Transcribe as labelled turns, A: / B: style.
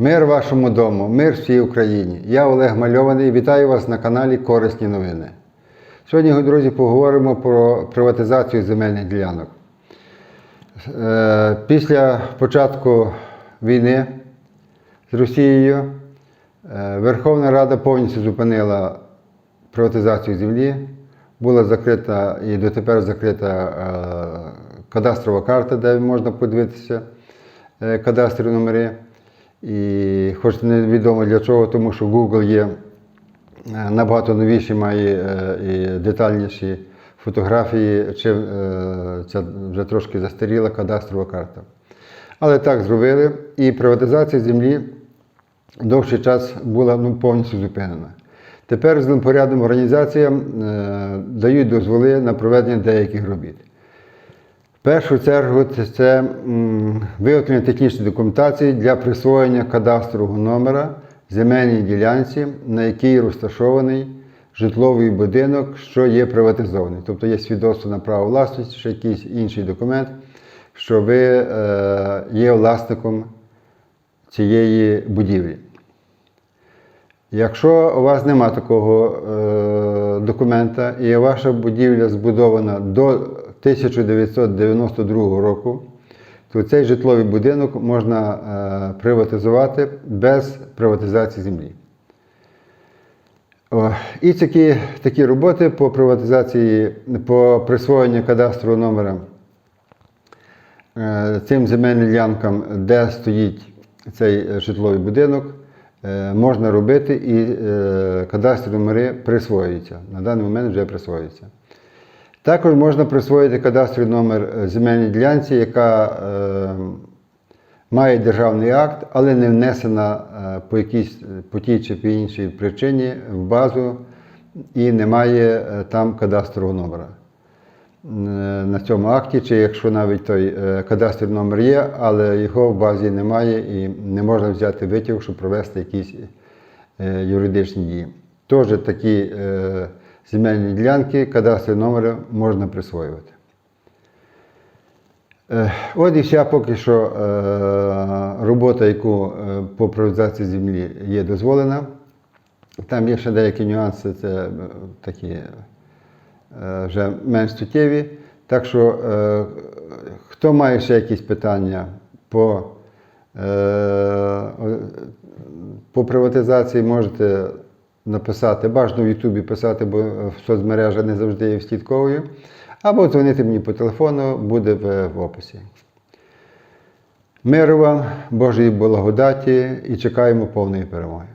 A: Мир вашому дому, мир всій Україні. Я Олег Мальований. Вітаю вас на каналі Корисні новини. Сьогодні, друзі, поговоримо про приватизацію земельних ділянок. Е, Після початку війни з Росією е, Верховна Рада повністю зупинила приватизацію землі. Була закрита і дотепер закрита е, кадастрова карта, де можна подивитися кадастрові номери. І хоч невідомо для чого, тому що Google є е, набагато новіші, має е, і детальніші фотографії, чи е, ця вже трошки застаріла кадастрова карта. Але так зробили, і приватизація землі довший час була ну, повністю зупинена. Тепер землепорядним організаціям е, дають дозволи на проведення деяких робіт. Першу чергу це, виготовлення технічної документації для присвоєння кадастрового номера земельній ділянці, на якій розташований житловий будинок, що є приватизований. Тобто є свідоцтво на право власності, чи якийсь інший документ, що ви е, є власником цієї будівлі. Якщо у вас нема такого е, документа і ваша будівля збудована до 1992 року, то цей житловий будинок можна е, приватизувати без приватизації землі. І такі, такі роботи по приватизації, по присвоєнню кадастрового номера е, цим земельним ділянкам, де стоїть цей е, житловий будинок, можна робити і кадастрові номери присвоюються. На даний момент вже присвоюються. Також можна присвоїти кадастровий номер е, земельній ділянці, яка е, має державний акт, але не внесена е, по, якійсь, по тій чи по іншій причині в базу і немає е, там кадастрового номера. Е, На цьому акті, чи якщо навіть той е, кадастровий номер є, але його в базі немає і не можна взяти витяг, щоб провести якісь е, юридичні дії. Теж такі е, земельні ділянки, кадастрові номери можна присвоювати. Е, От і вся поки що е, робота, яку е, по приватизації землі є дозволена. Там є ще деякі нюанси, це такі вже менш суттєві. Так що, хто має ще якісь питання по, по приватизації, можете написати, бажано в Ютубі писати, бо в соцмережах не завжди є слідковую. Або дзвонити мені по телефону, буде в, в описі. Миру вам, Божої благодаті і чекаємо повної перемоги.